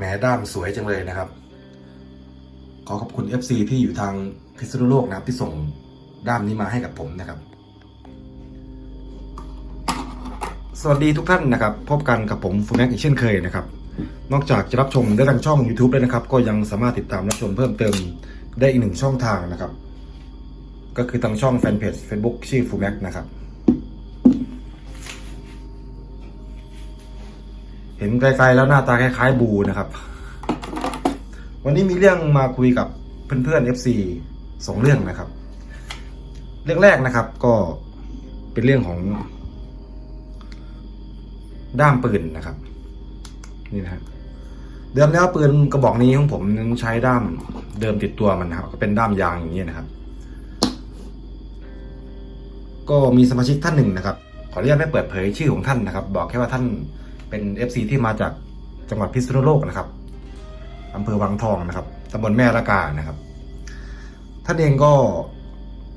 แหมด้ามสวยจังเลยนะครับ ขอขอบคุณ FC ที่อยู่ทางพิษณุโลกนะครับ ที่ส่งด้ามนี้มาให้กับผมนะครับ สวัสดีทุกท่านนะครับ พบกันกับผมฟูแม็กอีกเช่นเคยนะครับ นอกจากจะรับชมได้ทางช่อง YouTube แล้วนะครับ ก็ยังสามารถติดตามรับชมเพิ่มเติมได้อีกหนึ่งช่องทางนะครับ ก็คือทางช่องแฟนเพจ Facebook ชื่อฟูแม็กนะครับ เห็นไกลๆแล้วหน้าตาคล้ายๆบูนะครับ วันนี้มีเรื่องมาคุยกับเพื่อนๆ FC สองเรื่องนะครับ เรื่องแรกนะครับก็เป็นเรื่องของ ด้ามปืนนะครับ นี่นะเดิมแล้วปืนกระบอกนี้ของผมนั้นใช้ด้ามเดิมติดตัวมันนะครับ ก็เป็นด้ามยางอย่างนี้นะครับ ก็มีสมาชิกท่านหนึ่งนะครับ ขออนุญาตไม่เปิดเผยชื่อของท่านนะครับ บอกแค่ว่าท่าน เป็น FC ที่มาจากจังหวัดพิษณุโลกนะครับอำเภอวังทองนะครับตำบลแม่ละกานะครับ ท่านเองก็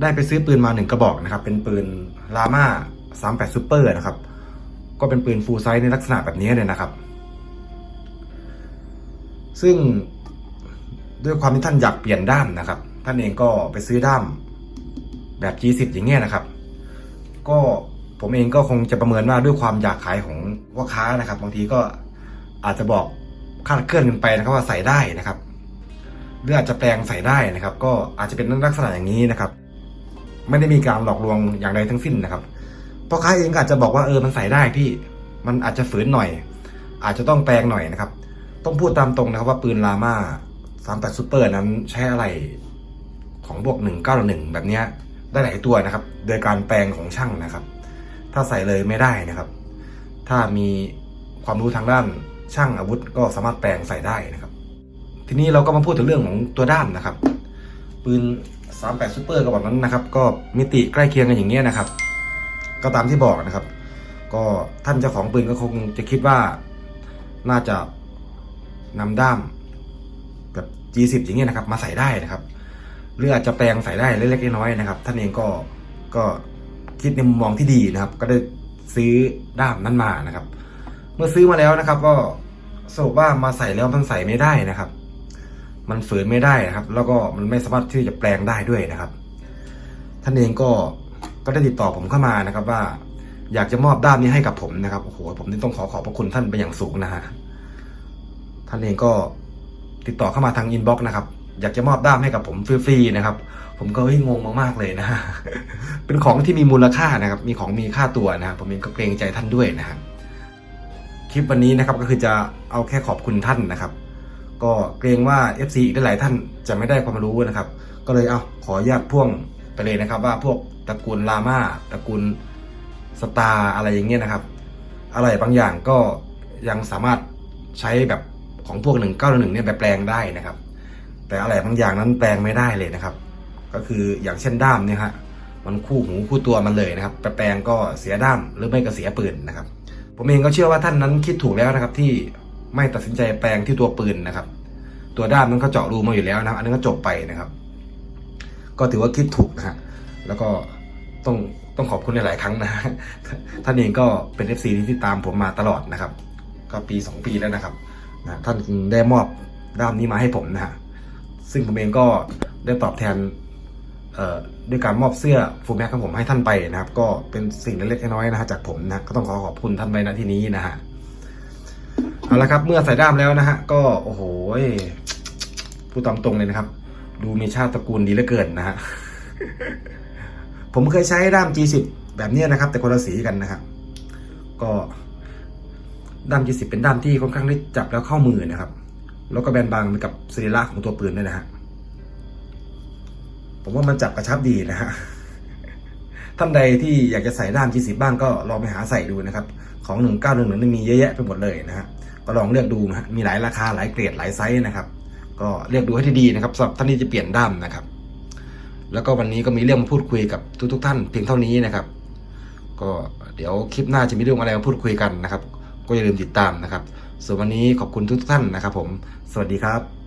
ได้ไปซื้อปืนมาหนึ่งกระบอกนะครับ เป็นปืนลาม่า38ซูเปอร์นะครับ ก็เป็นปืนฟูลไซส์ในลักษณะแบบนี้เลยนะครับ ซึ่งด้วยความที่ท่านอยากเปลี่ยนด้ามนะครับ ท่านเองก็ไปซื้อด้ามแบบ G10 อย่างเงี้ยนะครับ ก็ ผมเองก็คงจะประเมินว่าด้วยความอยากขายของพ่อค้านะครับ บางทีก็อาจจะบอกคาดเคลื่อนกันไปนะครับว่าใส่ได้นะครับหรืออาจจะแปลงใส่ได้นะครับ ก็อาจจะเป็นลักษณะอย่างนี้นะครับ ไม่ได้มีการหลอกลวงอย่างใดทั้งสิ้นนะครับพ่อค้าเองอาจจะบอกว่าเออมันใส่ได้พี่มันอาจจะฝืนหน่อย อาจจะต้องแปลงหน่อยนะครับ ต้องพูดตามตรงนะครับว่าปืนลาม่า38ซูเปอร์นั้นใช้อะไรของพวก191แบบนี้ได้หลายตัวนะครับ โดยการแปลงของช่างนะครับ ถ้าใส่เลยไม่ได้นะครับ ถ้ามีความรู้ทางด้านช่างอาวุธก็สามารถแปลงใส่ได้นะครับ ทีนี้เราก็มาพูดถึงเรื่องของตัวด้ามนะครับ ปืน 38ซูเปอร์กระบอกนั้นนะครับ ก็มิติใกล้เคียงกันอย่างเงี้ยนะครับ ก็ตามที่บอกนะครับ ก็ท่านเจ้าของปืนก็คงจะคิดว่าน่าจะนำด้ามแบบ G10 อย่างเงี้ยนะครับ มาใส่ได้นะครับหรืออาจจะแปลงใส่ได้เล็กๆน้อยๆนะครับ ท่านเองก็ก็ คิดในมุมมองที่ดีนะครับ ก็ได้ซื้อด้ามนั้นมานะครับ เมื่อซื้อมาแล้วนะครับ ก็สรุปว่ามาใส่แล้วมันใส่ไม่ได้นะครับ มันฝืนไม่ได้นะครับ แล้วก็มันไม่สามารถที่จะแปลงได้ด้วยนะครับ ท่านเองก็ก็ได้ติดต่อผมเข้ามานะครับ ว่าอยากจะมอบด้ามนี้ให้กับผมนะครับโอ้โหผมนี่ต้องขอขอบพระคุณท่านเป็นอย่างสูงนะฮะท่านเองก็ติดต่อเข้ามาทางอินบ็อกซ์นะครับ อยากจะมอบด้ามให้กับผมฟรีๆนะครับ ผมก็เฮ้ยงงมากๆเลยนะ เป็นของที่มีมูลค่านะครับ มีของมีค่าตัวนะครับผมเองก็เกรงใจท่านด้วยนะครับคลิปวันนี้นะครับก็คือจะเอาแค่ขอบคุณท่านนะครับ ก็เกรงว่า FC อีกหลายๆท่านจะไม่ได้ความรู้นะครับ ก็เลยเอาขออนุญาตพ่วงไปเลยนะครับ ว่าพวกตระกูลลาม่าตระกูลสตาร์อะไรอย่างเงี้ยนะครับ อะไรบางอย่างก็ยังสามารถใช้แบบของพวก1911เนี่ยแบบแปลงได้นะครับ แต่อะไรบางอย่างนั้นแปลงไม่ได้เลยนะครับ ก็คืออย่างเช่นด้ามเนี่ยฮะมันคู่หูคู่ตัวมันเลยนะครับแปลงก็เสียด้ามหรือไม่ก็เสียปืนนะครับ ผมเองก็เชื่อว่าท่านนั้นคิดถูกแล้วนะครับที่ไม่ตัดสินใจแปลงที่ตัวปืนนะครับ ตัวด้ามนั้นเขาเจาะรูมาอยู่แล้วนะครับ อันนั้นก็จบไปนะครับ ก็ถือว่าคิดถูกนะฮะแล้วก็ต้องต้องขอบคุณในหลายครั้งนะท่านเองก็เป็น FC ที่ติดตามผมมาตลอดนะครับ ก็ปี 2 ปีแล้วนะครับนะท่านได้มอบด้ามนี้มาให้ผมนะฮะซึ่งผมเองก็ได้ตอบแทน ด้วยการมอบเสื้อฟูแม็กของผมให้ท่านไปนะครับ ก็เป็นสิ่งเล็กๆน้อยๆนะฮะจากผมนะก็ต้องขอขอบคุณท่านไปณที่นี้นะฮะเอาละครับ เมื่อใส่ด้ามแล้วนะฮะก็โอ้โหพูดตามตรงเลยนะครับ ดูมีชาติตระกูลดีเหลือเกินนะฮะผมเคยใช้ด้าม G10 แบบนี้นะครับ แต่คนละสีกันนะครับ ก็ด้าม G10 เป็นด้ามที่ค่อนข้างได้จับแล้วเข้ามือนะครับ แล้วก็แบนบางกับสรีระของตัวปืนด้วยนะฮะ ผมว่ามันจับกระชับดีนะฮะท่านใดที่อยากจะใส่ด้าม G10 บ้างก็ลองไปหาใส่ดูนะครับ ของ1911นี่งหนึ่งมีเยอะแยะไปหมดเลยนะฮะก็ลองเลือกดูนะฮะมีหลายราคาหลายเกรดหลายไซส์นะครับ ก็เลือกดูให้ดีๆนะครับสำหรับท่านที่จะเปลี่ยนด้ามนะครับ แล้วก็วันนี้ก็มีเรื่องมาพูดคุยกับทุกๆ ท่านเพียงเท่านี้นะครับ ก็เดี๋ยวคลิปหน้าจะมีเรื่องอะไรมาพูดคุยกันนะครับ ก็อย่าลืมติดตามนะครับส่วนวันนี้ขอบคุณทุกท่านนะครับ ผม สวัสดีครับ